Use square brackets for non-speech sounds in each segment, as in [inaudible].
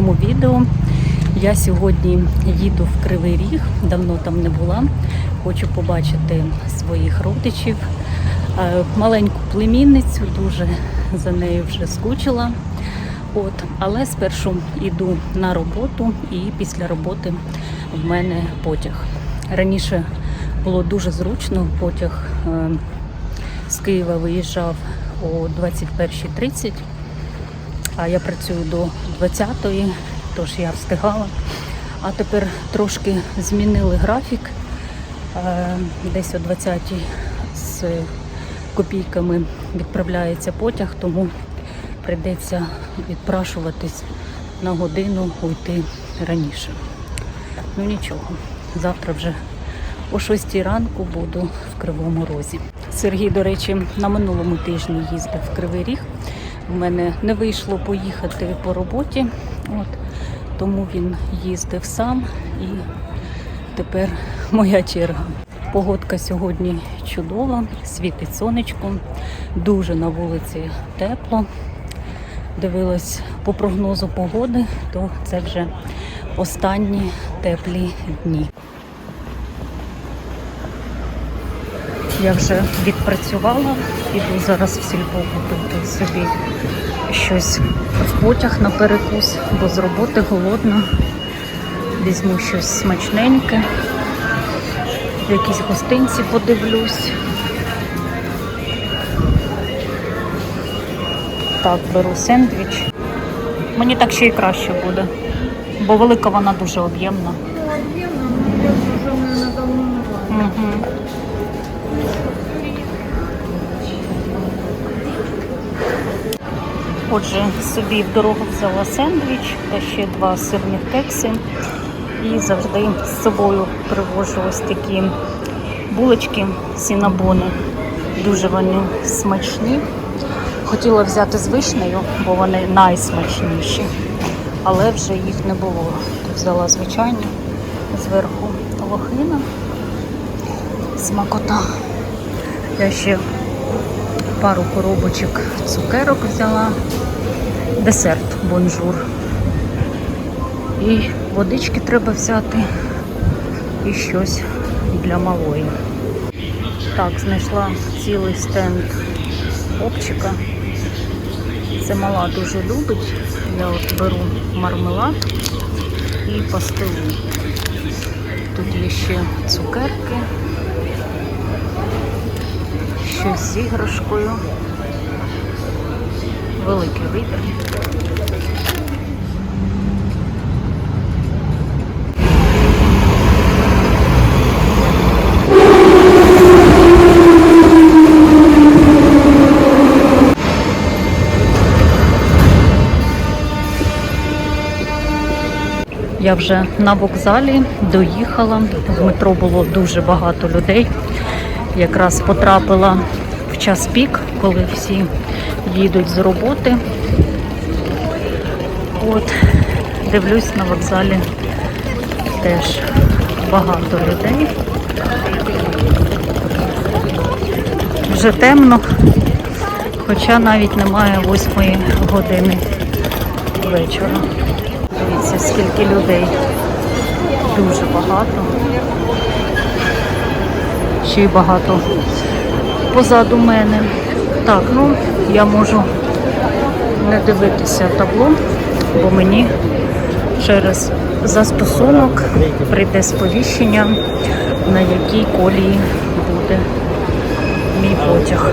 новому відео. Я сьогодні їду в Кривий Ріг, давно там не була. Хочу побачити своїх родичів, Е, маленьку племінницю, дуже за нею вже скучила. От, але спершу йду на роботу і після роботи в мене потяг. Раніше було дуже зручно, потяг е, з Києва виїжджав о 21.30 а я працюю до 20-ї, тож я встигала. А тепер трошки змінили графік. Е, Десь о 20-й з копійками відправляється потяг, тому прийдеться відпрашуватись на годину уйти раніше. Ну нічого, завтра вже о 6 ранку буду в Кривому Розі. Сергій, до речі, на минулому тижні їздив в Кривий Ріг. У мене не вийшло поїхати по роботі, от, тому він їздив сам і тепер моя черга. Погодка сьогодні чудова, світить сонечко, дуже на вулиці тепло. Дивилась по прогнозу погоди, то це вже останні теплі дні. Я вже відпрацювала, іду зараз в сільпо купити собі щось в потяг на перекус, бо з роботи голодна. Візьму щось смачненьке, якісь гостинці подивлюсь. Так, беру сендвіч. Мені так ще й краще буде, бо велика вона дуже об'ємна. Угу. Отже, собі в дорогу взяла сендвіч та ще два сирних кекси. І завжди з собою привожу ось такі булочки сінабони. Дуже вони смачні. Хотіла взяти з вишнею, бо вони найсмачніші, але вже їх не було. Взяла звичайні зверху лохина, смакота. Я ще пару коробочок цукерок взяла, десерт бонжур. І водички треба взяти і щось для малої. Так, знайшла цілий стенд обчика. Це мала дуже любить. Я от беру мармелад і пастилу. Тут є ще цукерки щось з іграшкою. Великий вибір. Я вже на вокзалі доїхала. В метро було дуже багато людей. Якраз потрапила в час пік, коли всі їдуть з роботи. От, дивлюсь на вокзалі теж багато людей. Вже темно, хоча навіть немає восьмої години вечора. Дивіться, скільки людей. Дуже багато. Ще багато позаду мене. Так, ну я можу не дивитися табло, бо мені через застосунок прийде сповіщення, на якій колії буде мій потяг.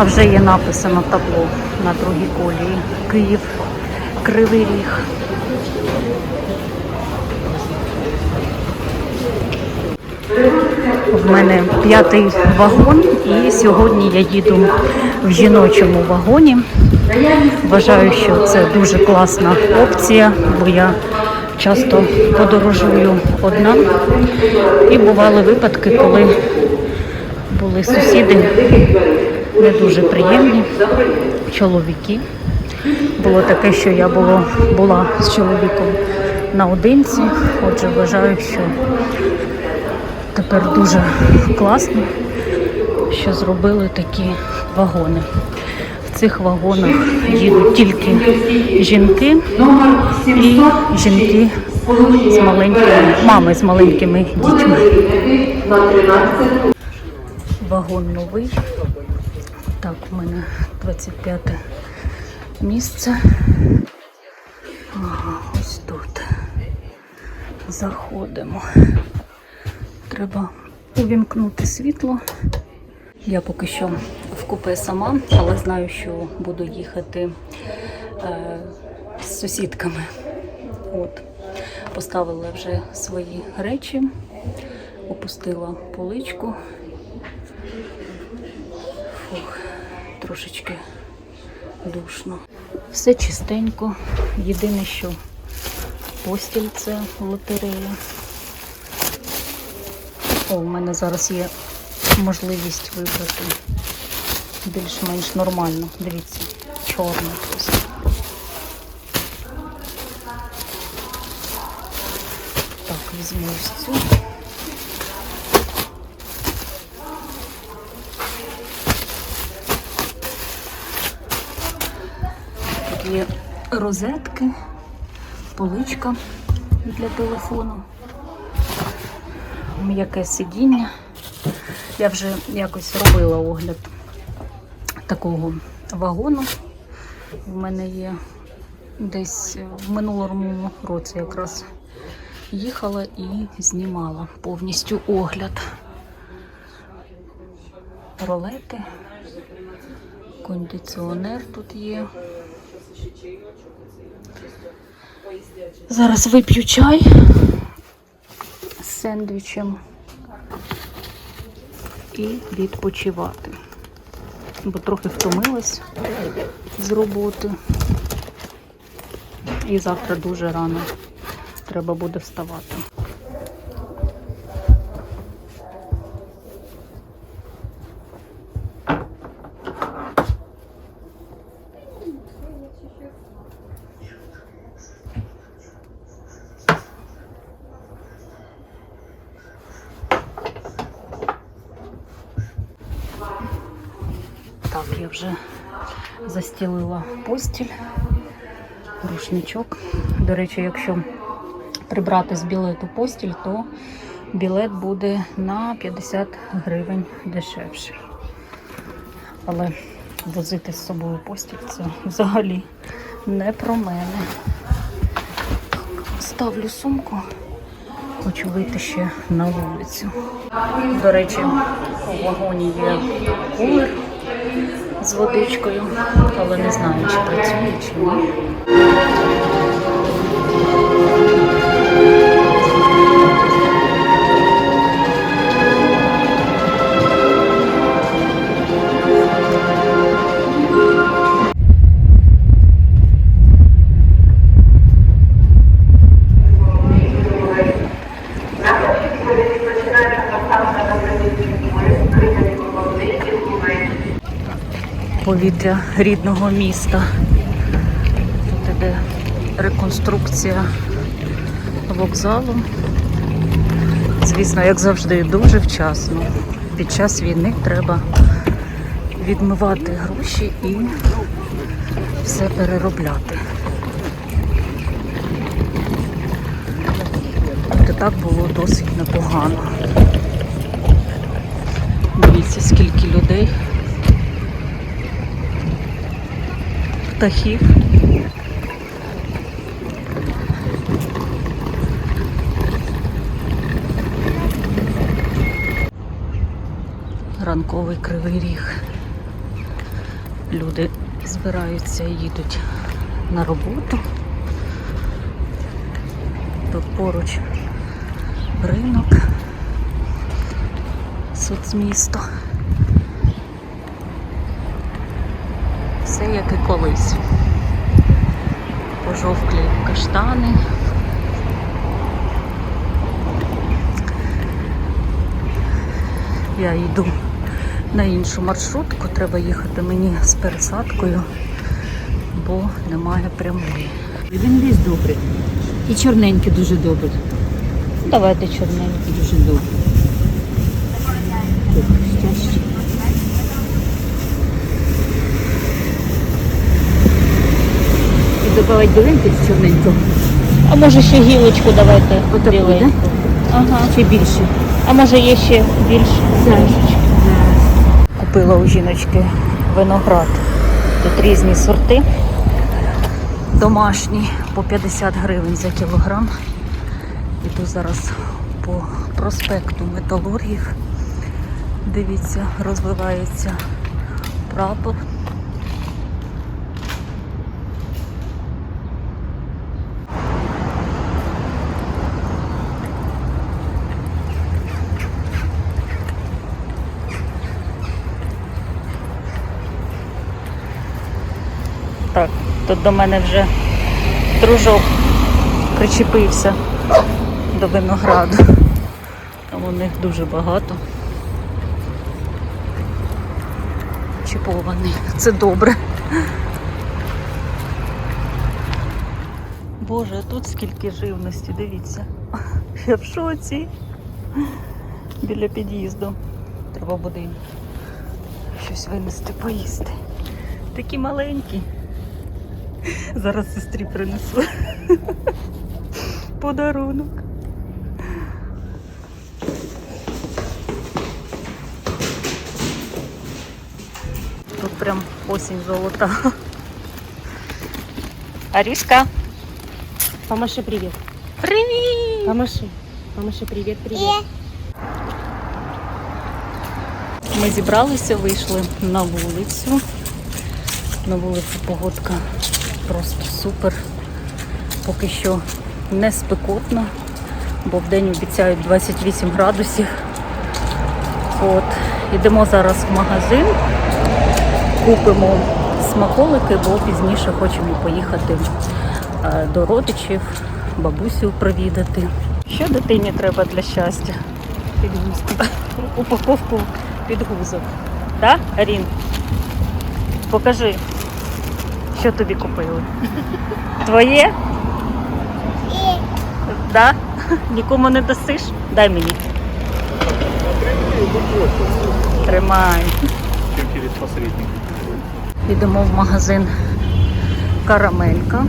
А вже є написано табло на другій колії. Київ, Кривий Ріг. В мене п'ятий вагон, і сьогодні я їду в жіночому вагоні. Вважаю, що це дуже класна опція, бо я часто подорожую одна. І бували випадки, коли були сусіди не дуже приємні, чоловіки. Було таке, що я було, була з чоловіком наодинці. Отже, вважаю, що тепер дуже класно, що зробили такі вагони. В цих вагонах їдуть тільки жінки і жінки з маленькими мами з маленькими дітьми. Вагон новий. Так, у мене 25 місце. Ага, ось тут. Заходимо. Треба увімкнути світло. Я поки що в купе сама, але знаю, що буду їхати е, з сусідками. От. Поставила вже свої речі, опустила поличку. Фух, трошечки душно. Все чистенько. Єдине, що постіль це лотерея. О, у мене зараз є можливість вибрати більш-менш нормально. Дивіться, чорна просто. Так, візьму ось цю. Тут є розетки, поличка для телефону м'яке сидіння. Я вже якось робила огляд такого вагону. В мене є десь в минулому році якраз їхала і знімала повністю огляд. Ролети, кондиціонер тут є. Зараз вип'ю чай з сендвічем і відпочивати. Бо трохи втомилась з роботи. І завтра дуже рано треба буде вставати. Так, я вже застілила постіль, рушничок. До речі, якщо прибрати з білету постіль, то білет буде на 50 гривень дешевший. Але возити з собою постіль це взагалі не про мене. Ставлю сумку, хочу вийти ще на вулицю. До речі, у вагоні є кулер з водичкою, але не знаю, чи працює, чи ні. Повітря рідного міста. Тут іде реконструкція вокзалу. Звісно, як завжди, дуже вчасно. Під час війни треба відмивати гроші і все переробляти. От так було досить непогано. Дивіться, скільки людей. Птахів. Ранковий кривий ріг. Люди збираються і їдуть на роботу. Тут поруч ринок, соцмісто. Все як і колись. Пожовклі каштани. Я йду на іншу маршрутку, треба їхати мені з пересадкою, бо немає прямої. Він весь добрий. І чорненький дуже добрий. Давайте чорненький. Дуже добрий. Так, щастя. І додавати біленький з чорненького. А може ще гілочку давайте Отаку, біленьку? Ага. Ще більше. А може є ще більше? Зараз. Купила у жіночки виноград. Тут різні сорти. Домашній по 50 гривень за кілограм. Іду зараз по проспекту металургів. Дивіться, розвивається прапор. Тут до мене вже дружок причепився до винограду. Там у них дуже багато. Чіпований. Це добре. Боже, тут скільки живності, дивіться. Я в шоці. Біля під'їзду. Треба буде щось винести, поїсти. Такі маленькі. Зараз сестрі принесу подарунок. Тут прям осінь золота. Арішка, Помаши привіт. привіт! Помаши. Помаши привіт, привіт. Ми зібралися, вийшли на вулицю. На вулиці погодка просто супер. Поки що не спекотно, бо в день обіцяють 28 градусів. От. Йдемо зараз в магазин, купимо смаколики, бо пізніше хочемо поїхати е, до родичів, бабусю провідати. Що дитині треба для щастя? Підгузку. Упаковку підгузок. Так, Арін? Покажи, що тобі купили. Твоє? Да? Нікому не дасиш? Дай мені. Тримай. Тільки від посередника. Йдемо в магазин Карамелька.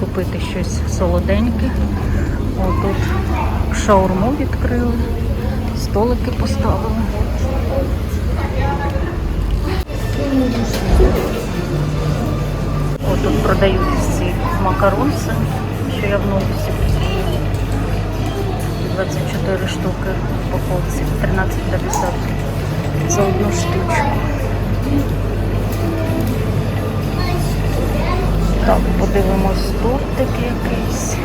Купити щось солоденьке. О, тут шаурму відкрили, столики поставили. Тут продають ці макаронці, що я в новості купила. 24 штуки в упаковці, 13,50 за одну штучку. Так, подивимось тортик якийсь.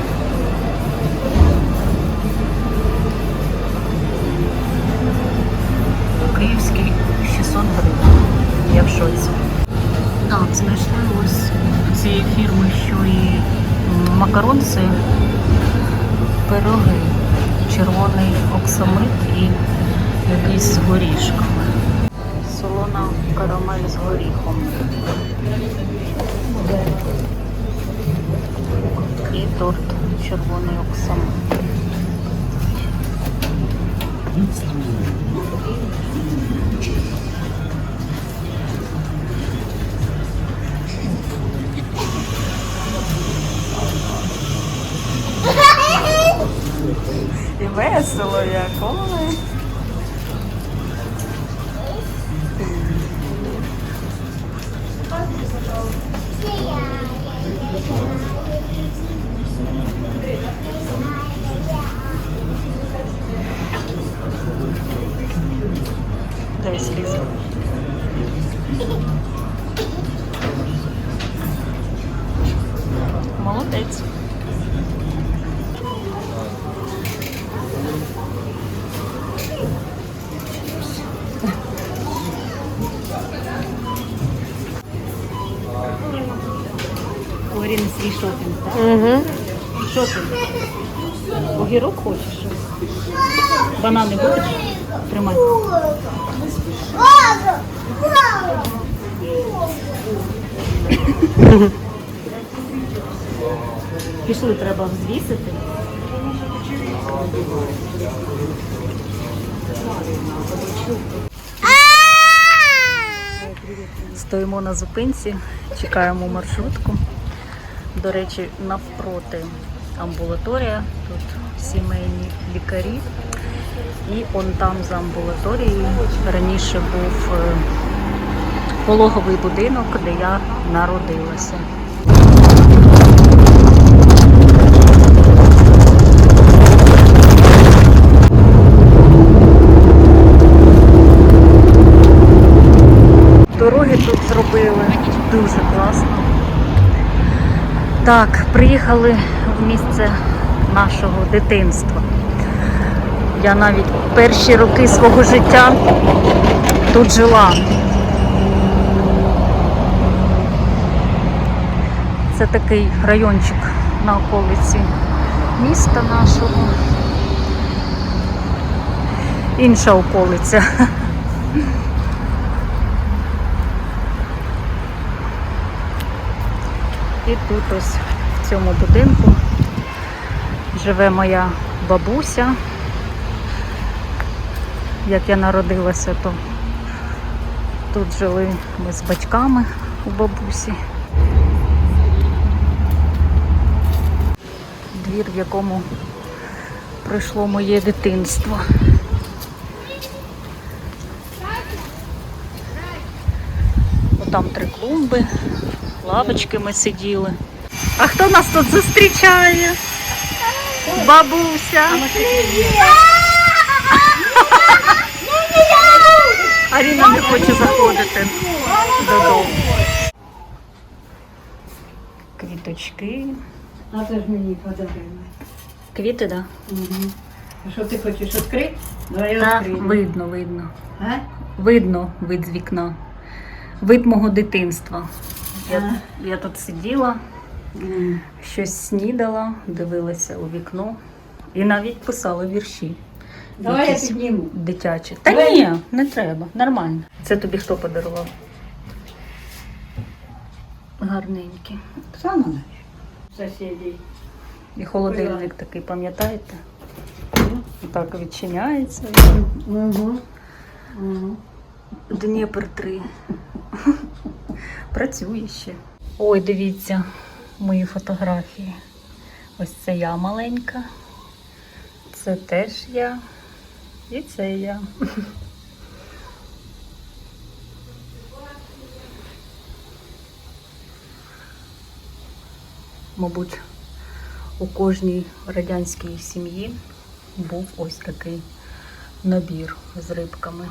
Макаронці, пироги, червоний оксамит і якийсь з горішками. Солона карамель з горіхом. І торт червоний оксамит. Весело як, ой. Дивись, Ліза. Що ти? Огірок хочеш? Банани будеш? Тримай. Пішли, треба взвісити. Стоїмо на зупинці, чекаємо маршрутку. До речі, навпроти амбулаторія, тут сімейні лікарі. І он там за амбулаторією раніше був е, пологовий будинок, де я народилася. Дороги тут зробили дуже класно. Так, приїхали в місце нашого дитинства. Я навіть перші роки свого життя тут жила. Це такий райончик на околиці міста нашого. Інша околиця. І тут ось в цьому будинку живе моя бабуся. Як я народилася, то тут жили ми з батьками у бабусі. Двір, в якому пройшло моє дитинство. Там три клумби, лавочки ми сиділи. А хто нас тут зустрічає? Бабуся. Аріна не хоче заходити додому. Квіточки. А це ж мені подарили. Квіти, так? Угу. А що ти хочеш відкрити? Давай я відкрию. видно, видно. А? Видно вид з вікна. Вид мого дитинства. Я, я тут сиділа, щось снідала, дивилася у вікно і навіть писала вірші. Давай я Якісь підніму. Дитячі. Та Давай. ні, не треба, нормально. Це тобі хто подарував? Гарненькі. Сама сусідів. І холодильник такий, пам'ятаєте? Так відчиняється. Угу. Угу. Дніпр 3. [laughs] Працює ще. Ой, дивіться, мої фотографії. Ось це я маленька. Це теж я. І це я. [laughs] Мабуть, у кожній радянській сім'ї був ось такий набір з рибками.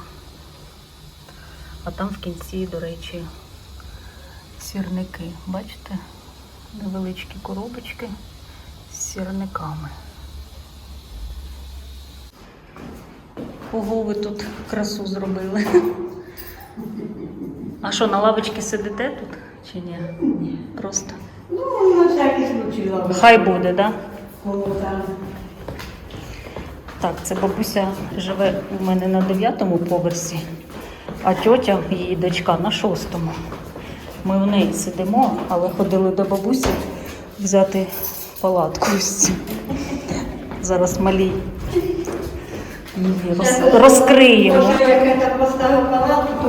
А там в кінці, до речі, сірники. Бачите? Невеличкі коробочки з сірниками. Ого, ви тут красу зробили. А що, на лавочці сидите тут чи ні? Ні. Просто. Ну, на всякий случай ладно. Хай буде, так? Да? Так, це бабуся живе у мене на дев'ятому поверсі, а тьотя, її дочка, на шостому. Ми в неї сидимо, але ходили до бабусі взяти палатку. Зараз малі її роз- розкриємо.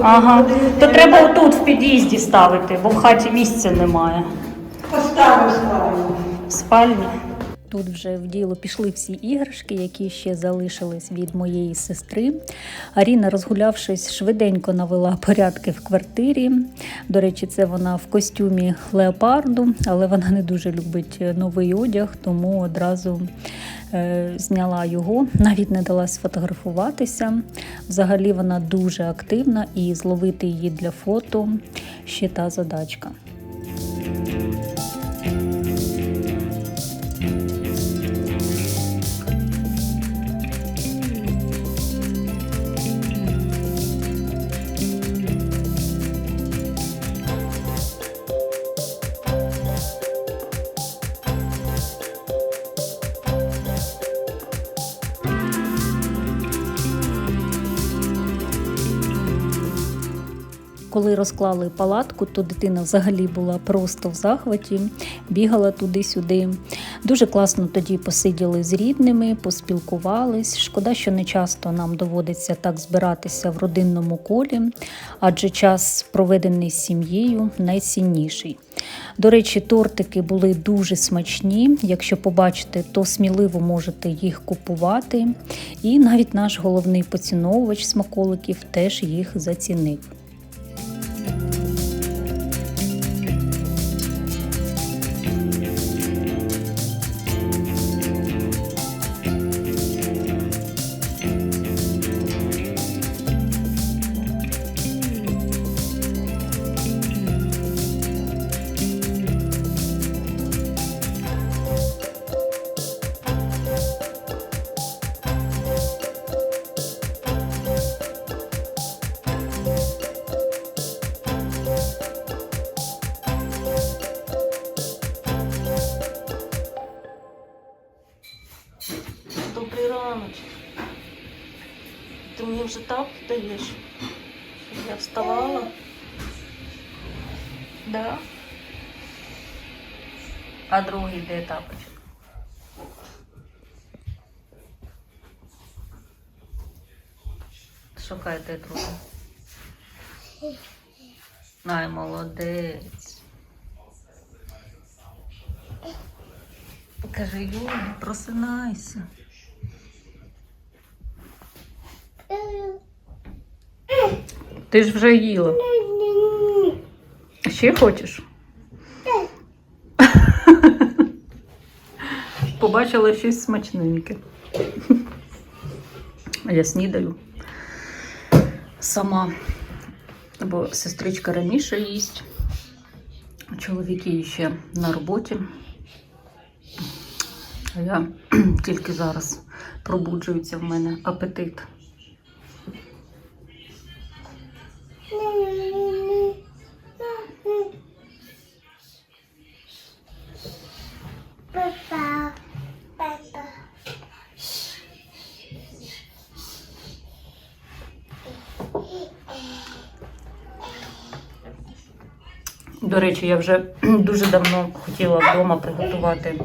Ага. То треба отут в під'їзді ставити, бо в хаті місця немає. Поставив ставив. В спальні. Тут вже в діло пішли всі іграшки, які ще залишились від моєї сестри. Аріна, розгулявшись, швиденько навела порядки в квартирі. До речі, це вона в костюмі леопарду, але вона не дуже любить новий одяг, тому одразу е, зняла його, навіть не дала сфотографуватися. Взагалі вона дуже активна і зловити її для фото ще та задачка. Коли розклали палатку, то дитина взагалі була просто в захваті, бігала туди-сюди. Дуже класно тоді посиділи з рідними, поспілкувались. Шкода, що не часто нам доводиться так збиратися в родинному колі, адже час, проведений з сім'єю, найцінніший. До речі, тортики були дуже смачні. Якщо побачите, то сміливо можете їх купувати. І навіть наш головний поціновувач смаколиків теж їх зацінив. Thank you. Так даєш? Я вставала? Да? А другий де тапочок? Шукай де другий. Ай, молодець. Покажи, Юля, просинайся. Ти ж вже їла. Ще хочеш? [laughs] Побачила щось смачненьке. Я снідаю сама, бо сестричка раніше їсть, а чоловіки ще на роботі. А я [clears throat] тільки зараз пробуджується в мене апетит. До речі, я вже [clears throat] дуже давно хотіла вдома приготувати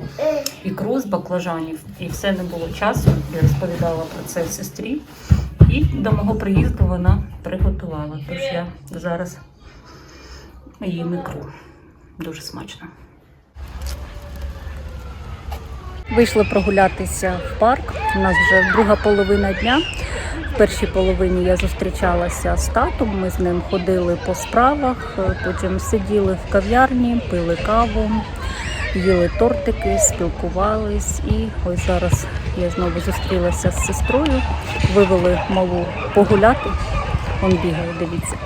ікру з баклажанів, і все не було часу. Я розповідала про це сестрі. І до мого приїзду вона приготувала. Тож я зараз їм ікру. Дуже смачно. Вийшла прогулятися в парк. У нас вже друга половина дня. В першій половині я зустрічалася з татом. Ми з ним ходили по справах, потім сиділи в кав'ярні, пили каву, їли тортики, спілкувались. І ось зараз я знову зустрілася з сестрою. Вивели малу погуляти. Он бігає, дивіться.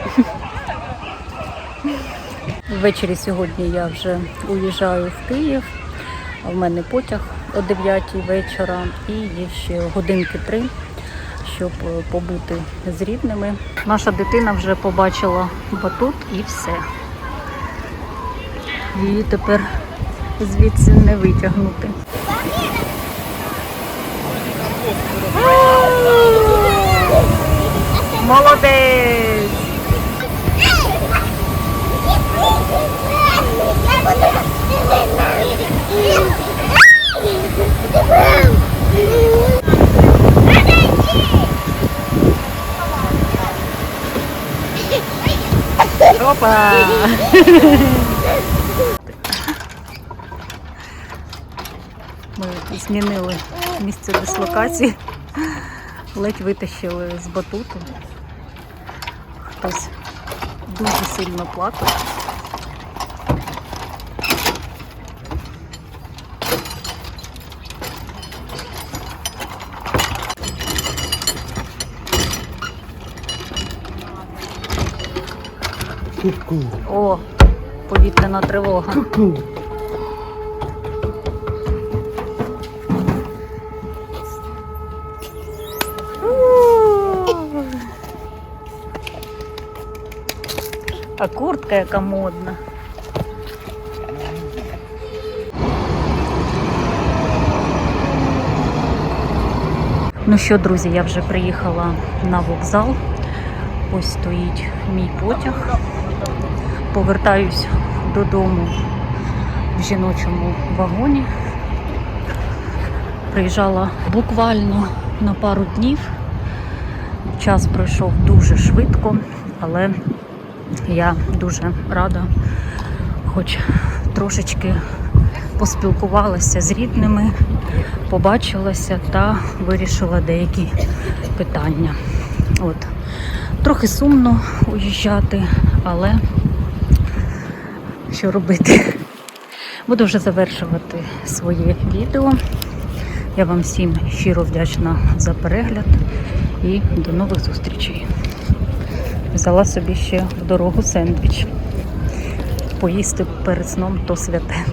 Ввечері сьогодні я вже уїжджаю в Київ. В мене потяг о 9 вечора і є ще годинки три, щоб е, побути з рідними. Наша дитина вже побачила батут і все. Її тепер звідси не витягнути. Молодець! Опа! Ми змінили місце дислокації, ледь витащили з батуту. Хтось дуже сильно плакав. О, повітряна тривога. А куртка яка модна. Ну що, друзі, я вже приїхала на вокзал. Ось стоїть мій потяг. Повертаюсь додому в жіночому вагоні. Приїжджала буквально на пару днів. Час пройшов дуже швидко, але я дуже рада, хоч трошечки поспілкувалася з рідними, побачилася та вирішила деякі питання. От. Трохи сумно уїжджати, але що робити? Буду вже завершувати своє відео. Я вам всім щиро вдячна за перегляд і до нових зустрічей. Взяла собі ще в дорогу сендвіч. Поїсти перед сном то святе.